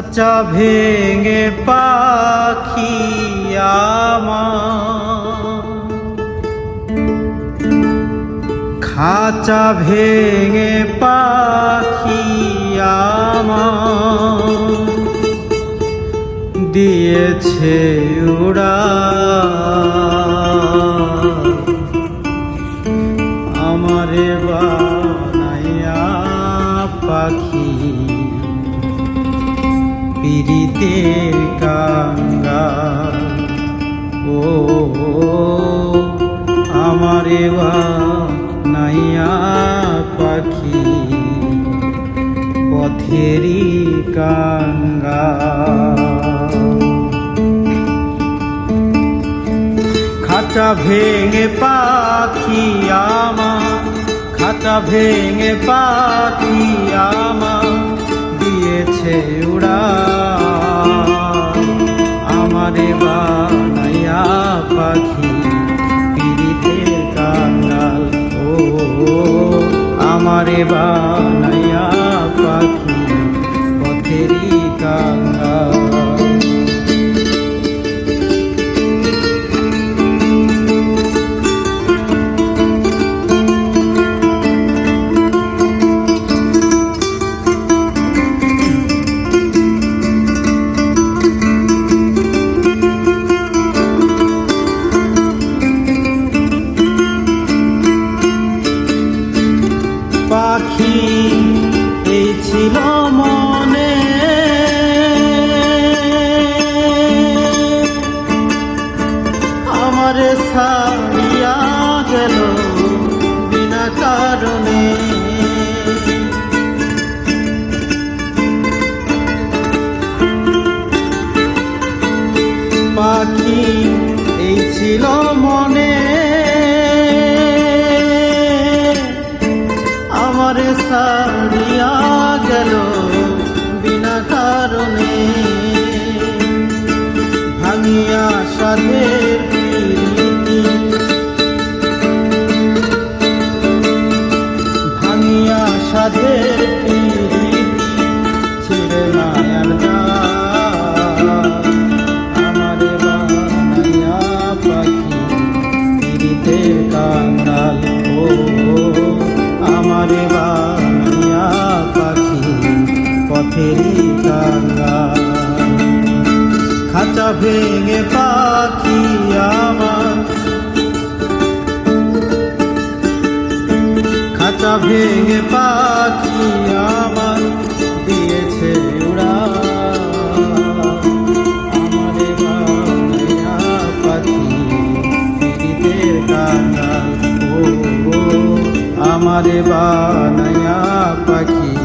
খাঁচা ভেঙে পাখি খাঁচা ভেঙে পাখি দিয়েছে উড়া আমারে বানাইয়া পাখি পিরিতের কাঙ্গা। ও, আমারে বানাইয়া পাখি, পথেরই কাঙ্গা। খাঁচা ভেঙে পাখি আমার, খাঁচা ভেঙে পাখি আমার। পাখি পিড়িতে কাঙ্গাল ও আমারে বানাইয়া পাখি পথেরই কাঙ্গাল ছিল মনে। আমারে সারিয়া গেল বিনা কারণে। পাখি এই ছিল মনে। পিরিতের কাঙ্গাল ও আমারে বানাইয়া পাখি পথেরই কাঙ্গাল খাঁচা ভেঙে পাখি আমার। খাঁচা ভেঙে পাখি আমার আমারে বানায়া পাখি।